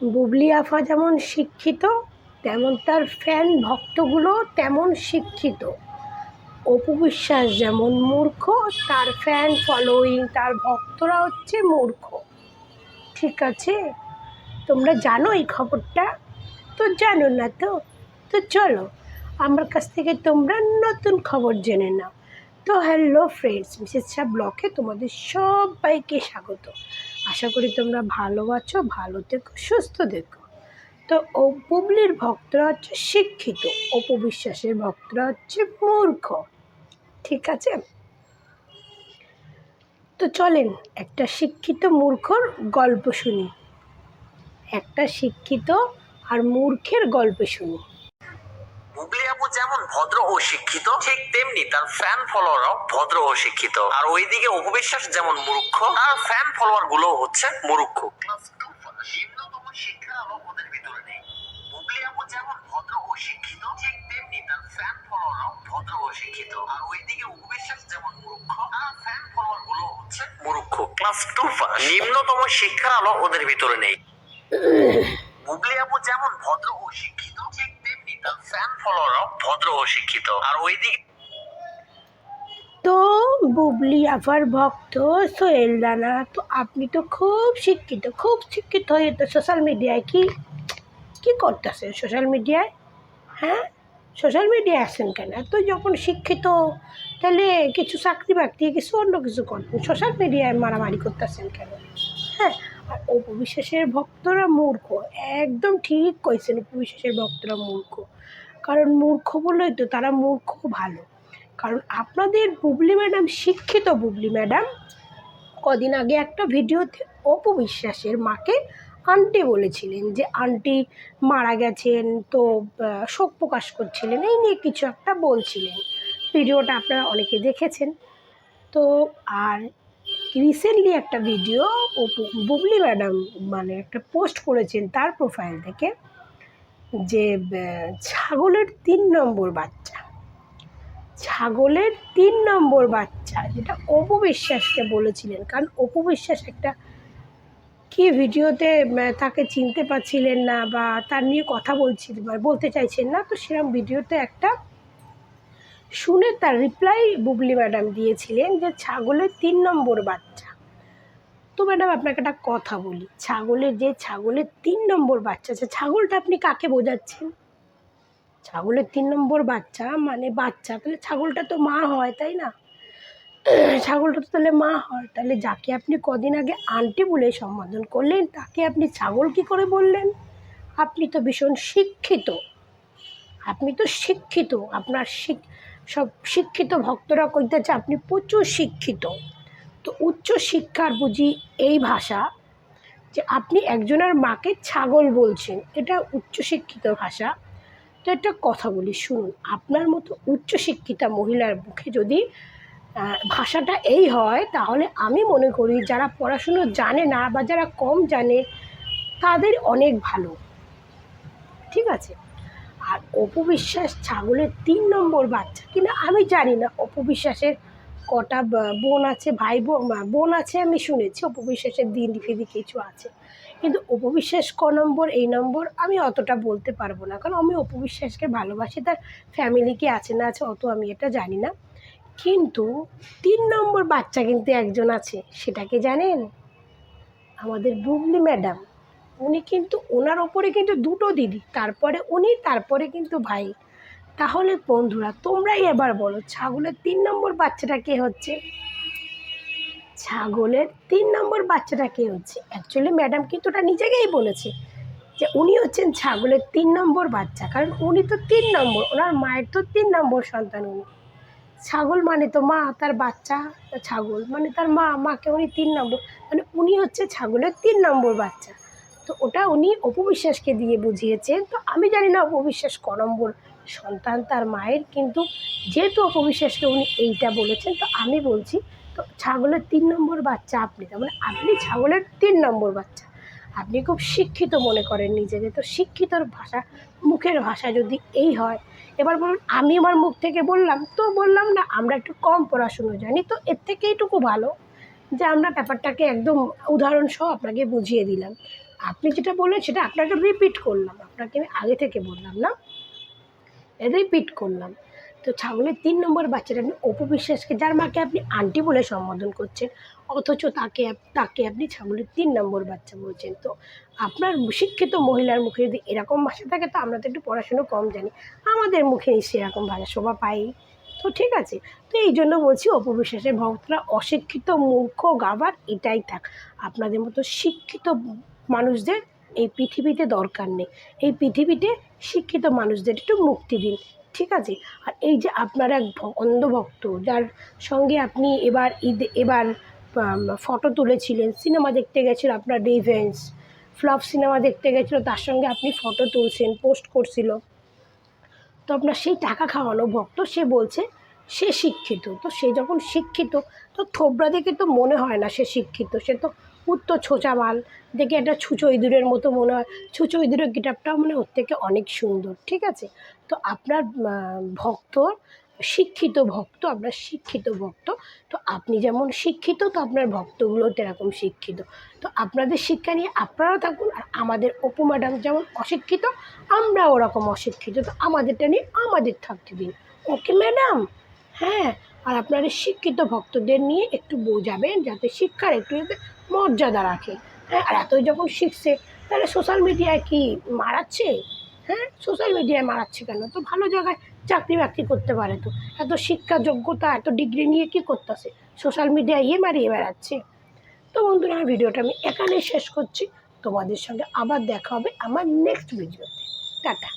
বুবলি আফা যেমন শিক্ষিত, তেমন তার ফ্যান ভক্তগুলো তেমন শিক্ষিত। অপু বিশ্বাস যেমন মূর্খ, তার ফ্যান ফলোয়িং তার ভক্তরা হচ্ছে মূর্খ। ঠিক আছে? তোমরা জানো এই খবরটা? তো জানো না তো? তো চলো, আমার কাছ থেকে তোমরা নতুন খবর জেনে নাও। তো হ্যালো ফ্রেন্ডস মিসেস শাহ ব্লকে তোমাদের সবাইকে স্বাগত। আশা করি তোমরা ভালো আছো, ভালো থেকো, সুস্থ থেকো। তো ও বুবলির ভক্তরা হচ্ছে শিক্ষিত, অপবিশ্বাসের ভক্তরা হচ্ছে মূর্খ। ঠিক আছে? তো চলেন একটা শিক্ষিত মূর্খর গল্প শুনি। একটা শিক্ষিত আর মূর্খের গল্প শুনি। ভদ্র ও শিক্ষিত ঠিক তেমনি তার ফ্যান ফলোয়ারও ভদ্র ও শিক্ষিত। আর ওইদিকে অপবিশ্বাস যেমন মূর্খ তার ফ্যান ফলোয়ারগুলো হচ্ছে মূর্খ। নিম্নতম শিক্ষা আলো ওদের ভিতরে নেই। বুবলি আপু যেমন ভদ্র ও শিক্ষিত ঠিক তেমনি তার ফ্যান ফলোয়ারও ভদ্র ও শিক্ষিত। আর ওইদিকে অপবিশ্বাস যেমন মূর্খ তার ফ্যান ফলোয়ারগুলো হচ্ছে মূর্খ। ক্লাস টু নিম্নতম শিক্ষার আলো ওদের ভিতরে নেই। বুবলি আপু যেমন ভদ্র ও শিক্ষিত ঠিক তো বুবলি আফার ভক্ত, সোহেল রানা, তো আপনি তো খুব শিক্ষিত খুব শিক্ষিত হয়ে তো সোশ্যাল মিডিয়ায় কি কি করতেছেন সোশ্যাল মিডিয়ায় হ্যাঁ? সোশ্যাল মিডিয়ায় আসেন কেন? তো যখন শিক্ষিত, তাহলে কিছু চাকরি বাকরি, কিছু অন্য কিছু করতেন। সোশ্যাল মিডিয়ায় মারামারি করতেছেন কেন? হ্যাঁ? আর অপবিশ্বাসের ভক্তরা মূর্খ, একদম ঠিক কইছেন অপবিশ্বাসের ভক্তরা মূর্খ। কারণ মূর্খ বললেই তো তারা মূর্খ ভালো। কারণ আপনাদের বুবলি ম্যাডাম, শিক্ষিত বুবলি ম্যাডাম, কদিন আগে একটা ভিডিওতে অপু বিশ্বাসের মাকে আন্টি বলেছিলেন যে, আন্টি মারা গেছেন তো শোক প্রকাশ করছিলেন। এই নিয়ে কিছু একটা বলছিলেন। ভিডিওটা আপনারা অনেকে দেখেছেন। তো আর রিসেন্টলি একটা ভিডিও অপু বুবলি ম্যাডাম মানে একটা পোস্ট করেছেন তার প্রোফাইল থেকে। যে ছাগলের তিন নম্বর বাচ্চা। ছাগলের তিন নম্বর বাচ্চা, যেটা অপু বিশ্বাসকে বলেছিলেন। কারণ অপু বিশ্বাস একটা কি ভিডিওতে তাকে চিনতে পারছিলেন না বা তার নিয়ে কথা বলছিলেন বা বলতে চাইছেন না, তো সেরকম ভিডিওতে একটা শুনে তার রিপ্লাই বুবলি ম্যাডাম দিয়েছিলেন যে, ছাগলের তিন নম্বর বাচ্চা। তো ম্যাডাম আপনাকে একটা কথা বলি। ছাগলের যে ছাগলের তিন নম্বর বাচ্চা আছে, ছাগলটা আপনি কাকে বোঝাচ্ছেন? ছাগলের তিন নম্বর বাচ্চা মানে বাচ্চা, তাহলে ছাগলটা তো মা হয়, তাই না? ছাগলটা তো তাহলে মা হয়। তাহলে যাকে আপনি কদিন আগে আন্টি বলে সম্বোধন করলেন, তাকে আপনি ছাগল কি করে বললেন? আপনি তো ভীষণ শিক্ষিত। আপনি তো শিক্ষিত। আপনার শিক, সব শিক্ষিত ভক্তরা কইতেছে, আপনি প্রচুর শিক্ষিত। তো উচ্চ শিক্ষার বুঝি এই ভাষা যে আপনি একজনের মাকে ছাগল বলছেন, এটা উচ্চশিক্ষিত ভাষা। তো একটা কথা বলি, শুনুন, আপনার মতো উচ্চশিক্ষিতা মহিলার মুখে যদি ভাষাটা এই হয়, তাহলে আমি মনে করি যারা পড়াশুনো জানে না বা যারা কম জানে, তাদের অনেক ভালো। ঠিক আছে? আর অপবিশ্বাস ছাগলের তিন নম্বর বাচ্চা, কিনা আমি জানি না অপু বিশ্বাসের কটা বোন আছে, ভাই বোন আছে আমি শুনেছি অপু বিশ্বাসের দিন ফিদি কিছু আছে। কিন্তু অপু বিশ্বাস ক নম্বর, এই নম্বর আমি অতটা বলতে পারব না। কারণ আমি অপু বিশ্বাসকে ভালোবাসি, তার ফ্যামিলি কি আছে না আছে অত আমি এটা জানি না। কিন্তু তিন নম্বর বাচ্চা কিন্তু একজন আছে সেটাকে জানেন? আমাদের বুবলি ম্যাডাম। উনি কিন্তু ওনার ওপরে কিন্তু দুটো দিদি, তারপরে উনি, তারপরে কিন্তু ভাই। তাহলে বন্ধুরা, তোমরাই এবার বলো, ছাগলের তিন নম্বর বাচ্চাটা কে হচ্ছে? ছাগলের তিন নম্বর বাচ্চাটা কে হচ্ছে? অ্যাকচুয়ালি ম্যাডাম কিন্তু ওটা নিজেকেই বলেছে যে উনি হচ্ছেন ছাগলের তিন নম্বর বাচ্চা, কারণ উনি তো তিন নম্বর, ওনার মায়ের তো তিন নম্বর সন্তান উনি। ছাগল মানে তো মা, তার বাচ্চা ছাগল মানে তার মা, মাকে উনি তিন নম্বর মানে উনি হচ্ছে ছাগলের তিন নম্বর বাচ্চা। তো ওটা উনি অপবিশ্বাসকে দিয়ে বুঝিয়েছেন, তো আমি জানি না অপবিশ্বাস ক নম্বর সন্তান তার মায়ের, কিন্তু যেহেতু অপবিশ্বাসকে উনি এইটা বলেছেন, তো আমি বলছি, তো ছাগলের তিন নম্বর বাচ্চা আপনি, তার মানে আপনি ছাগলের তিন নম্বর বাচ্চা। আপনি খুব শিক্ষিত মনে করেন নিজেকে, তো শিক্ষিতর ভাষা, মুখের ভাষা যদি এই হয়, এবার বলুন, আমি আমার মুখ থেকে বললাম, তো বললাম না, আমরা একটু কম পড়াশুনো জানি, তো এর থেকে এইটুকু ভালো, যে আমরা ব্যাপারটাকে একদম উদাহরণ সহ আপনাকে বুঝিয়ে দিলাম। আপনি যেটা বললেন, সেটা আপনাকে রিপিট করলাম, আপনাকে আমি আগে থেকে বললাম না। রিপিট করলাম। তো ছাগলের তিন নম্বর বাচ্চাটা আপনি অপু বিশ্বাসকে, যার মাকে আপনি আন্টি বলে সম্বোধন করছেন, অথচ তাকে তাকে আপনি ছাগলের তিন নম্বর বাচ্চা বলছেন। তো আপনার শিক্ষিত মহিলার মুখে যদি এরকম ভাষা থাকে, তো আমরা তো একটু পড়াশুনো কম জানি। আমাদের মুখে সেরকম ভাষা শোভা পাই তো ঠিক আছে। তো এই জন্য বলছি অপু বিশ্বাসের ভক্তরা অশিক্ষিত মূর্খ, গাবার, এটাই থাক। আপনাদের মতো শিক্ষিত মানুষদের এই পৃথিবীতে দরকার নেই। এই পৃথিবীতে শিক্ষিত মানুষদের একটু মুক্তি দিন, ঠিক আছে? আর এই যে আপনার এক অন্ধভক্ত, যার সঙ্গে আপনি এবার ঈদ, এবার ফটো তুলেছিলেন সিনেমা দেখতে গেছিল আপনার রিভেন্স ফ্লপ সিনেমা দেখতে গেছিল, তার সঙ্গে আপনি ফটো তুলছেন পোস্ট করছিল। তো আপনার সেই টাকা খাওয়ানো ভক্ত, সে বলছে, সে শিক্ষিত। তো সে যখন শিক্ষিত, তো থোবরা দেখে তো মনে হয় না সে শিক্ষিত। সে তো উত্তর ছোচা মাল দেখে একটা ছুঁচো ইঁদুরের মতো মনে হয়। ছুঁচো ইঁদুরের গিটারটাও মানে ওর থেকে অনেক সুন্দর, ঠিক আছে? তো আপনার ভক্ত, শিক্ষিত ভক্ত, আপনার শিক্ষিত ভক্ত, তো আপনি যেমন শিক্ষিত, তো আপনার ভক্তগুলো এরকম শিক্ষিত। তো আপনাদের শিক্ষা নিয়ে আপনারাও থাকুন আর আমাদের অপু ম্যাডাম যেমন অশিক্ষিত আমরা ওরকম অশিক্ষিত। তো আমাদেরটা নিয়ে আমাদের থাকতে দিন। Okay madam? হ্যাঁ আর আপনারা শিক্ষিত ভক্তদের নিয়ে একটু বোঝাবেন, যাতে শিক্ষার একটু মর্যাদা রাখে। হ্যাঁ আর এতই যখন শিখছে, তাহলে সোশ্যাল মিডিয়ায় কি মারাচ্ছে? হ্যাঁ সোশ্যাল মিডিয়ায় মারাচ্ছে কেন? তো ভালো জায়গায় চাকরি বাকরি করতে পারে তো। এত শিক্ষা যোগ্যতা, এত ডিগ্রি নিয়ে কি করতেছে? সোশ্যাল মিডিয়ায় ইয়ে মারিয়ে বেড়াচ্ছে। তো বন্ধুরা, আমার ভিডিওটা আমি এখানেই শেষ করছি। তোমাদের সঙ্গে আবার দেখা হবে আমার নেক্সট ভিডিওতে টাটা।